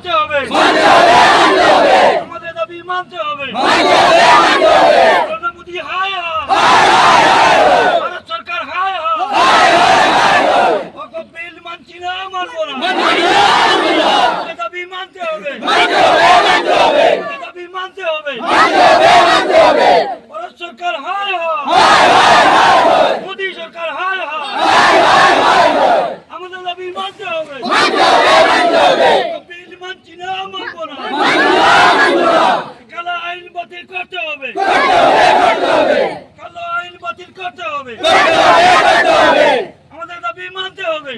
মানতে হবে। আমাদের দাবি মানতে হবে। হায় হায়। সরকার, হায় হায়। ওকে বিল মানছি না, মানবো না। আমাদের দাবি মানতে হবে। আমাদের দাবি মানতে হবে। ভারত সরকার, হায় হায় মোদী সরকার হায় হায় আমাদের দাবি মানতে হবে বিল মানছি না মানবো না কালা আইন বাতিল করতে হবে কালো আইন বাতিল করতে হবে।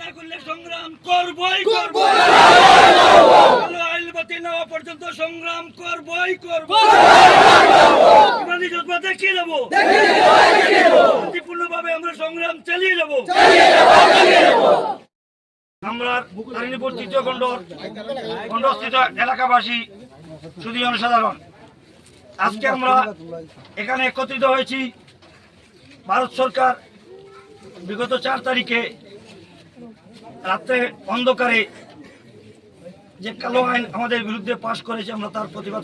না করলে সংগ্রাম করবই করব কালো না পর্যন্ত সংগ্রাম করবই করব ইমানি জজবা দেখিয়ে দেবো শান্তিপূর্ণভাবে আমরা সংগ্রাম চালিয়ে যাব আমরা তারিণীপুর তৃতীয় খণ্ড খণ্ডস্থিত এলাকাবাসী শুধু জনসাধারণ আজকে আমরা এখানে একত্রিত হয়েছি। ভারত সরকার বিগত চার তারিখে রাত্রে অন্ধকারে যে কালো আইন আমাদের বিরুদ্ধে পাশ করেছে, আমরা তার প্রতিবাদ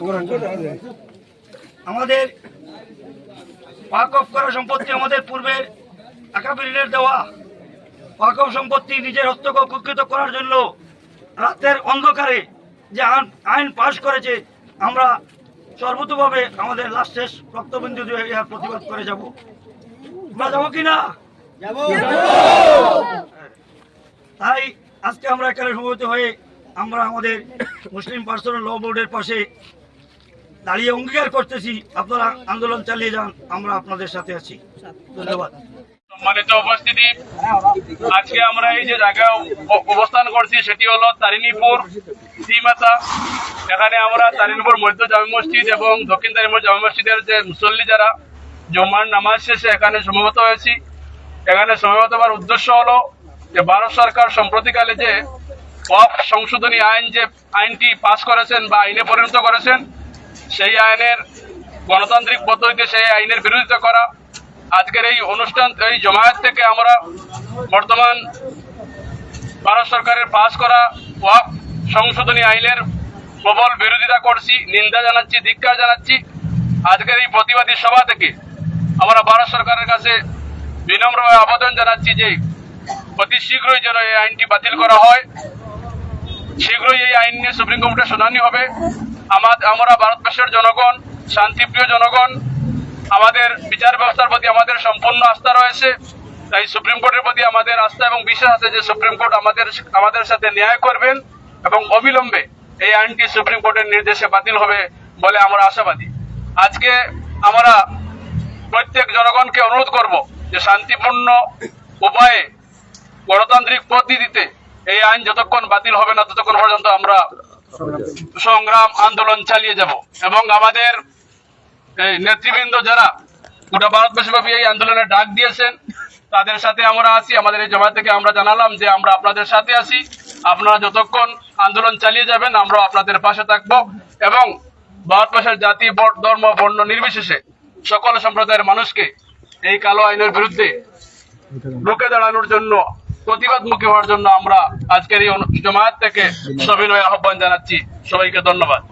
আমাদের ওয়াকফ করা সম্পত্তি আমাদের পূর্বের আকাবিরিনের দেওয়া ওয়াকফ সম্পত্তি নিজের হস্তক্ষেপ কুকৃত করার জন্য রাতের অন্ধকারে যে আইন- পাশ করেছে আমরা সর্বতভাবে আমাদের লাস্ট শেষ রক্তবিন্দু দিয়ে এর প্রতিবাদ করে যাব। আমরা যাব কি না তাই আজকে আমরা এখানে সমবেত হয়ে আমরা আমাদের মুসলিম পার্সোনাল ল বোর্ডের পাশে দাঁড়িয়ে অঙ্গীকার করতেছি। আপনারা আন্দোলন চালিয়ে যান আমরা আপনাদের সাথে আছি। ধন্যবাদ। সম্মানিত উপস্থিতি। আজকে আমরা এই যে জায়গায় অবস্থান করছি, সেটি হলো তারিণীপুর শ্রীমাতা এখানে আমরা তারিণীপুর মধ্য জামে মসজিদ এবং দক্ষিণ তারিণীপুর জামে মসজিদের যে মুসল্লি যারা, জমার নামাজ শেষে এখানে সমবেত হয়েছি। এখানে সমবেত হওয়ার উদ্দেশ্য হলো যে ভারত সরকার সম্প্রতিকালে যে অফ সংশোধনী আইন যে আইনটি পাস করেছেন বা আইনে পরিণত করেছেন, সেই আইনের গণতান্ত্রিক পদ্ধতিতে সেই আইনের বিরোধিতা করা আজকের এই অনুষ্ঠান, এই জমায়েত থেকে আমরা বর্তমান ভারত সরকারের পাস করা ওয়াক সংশোধনী আইনের প্রবল বিরোধিতা করছি, নিন্দা জানাচ্ছি, ধিক্কার জানাচ্ছি। আজকের এই প্রতিবাদী সভা থেকে আমরা ভারত সরকারের কাছে বিনম্রভাবে আবেদন জানাচ্ছি যে অতি শীঘ্রই যেন এই আইনটি বাতিল করা হয়। শীঘ্রই এই আইন নিয়ে সুপ্রিম কোর্টে শুনানি হবে। আমাদের আমরা ভারতবর্ষের জনগণ, শান্তিপ্রিয় জনগণ আমাদের বিচার ব্যবস্থার প্রতি আমাদের সম্পূর্ণ আস্থা রয়েছে। তাই সুপ্রিম কোর্টের প্রতি আমাদের আস্থা এবং বিশ্বাস আছে যে সুপ্রিম কোর্ট আমাদের আমাদের সাথে ন্যায় করবেন এবং অবিলম্বে এই আইনটি সুপ্রিম কোর্টের নির্দেশে বাতিল হবে বলে আমরা আশাবাদী। আজকে আমরা প্রত্যেক জনগণকে অনুরোধ করব যে শান্তিপূর্ণ উপায়ে গণতান্ত্রিক পদ্ধতিতে এই আইন যতক্ষণ বাতিল হবে না ততক্ষণ পর্যন্ত আমরা সংগ্রাম আন্দোলন চালিয়ে যাব এবং আমাদের এই নেতৃবৃন্দ যারা গোটা ভারতবর্ষব্যাপী এই আন্দোলনে ডাক দিয়েছেন, তাদের সাথে আমরা আছি, আমাদের এই জমা থেকে আমরা জানালাম যে আমরা আপনাদের সাথে আছি। আপনারা যতক্ষণ আন্দোলন চালিয়ে যাবেন আমরা আপনাদের পাশে থাকব এবং ভারতবর্ষের জাতি ধর্ম, বর্ণ নির্বিশেষে সকল সম্প্রদায়ের মানুষকে এই কালো আইনের বিরুদ্ধে রুখে দাঁড়ানোর জন্য, প্রতিবাদমুখী হওয়ার জন্য আমরা আজকের এই জমায়েত থেকে সবিনয় আহ্বান জানাচ্ছি। সবাইকে ধন্যবাদ।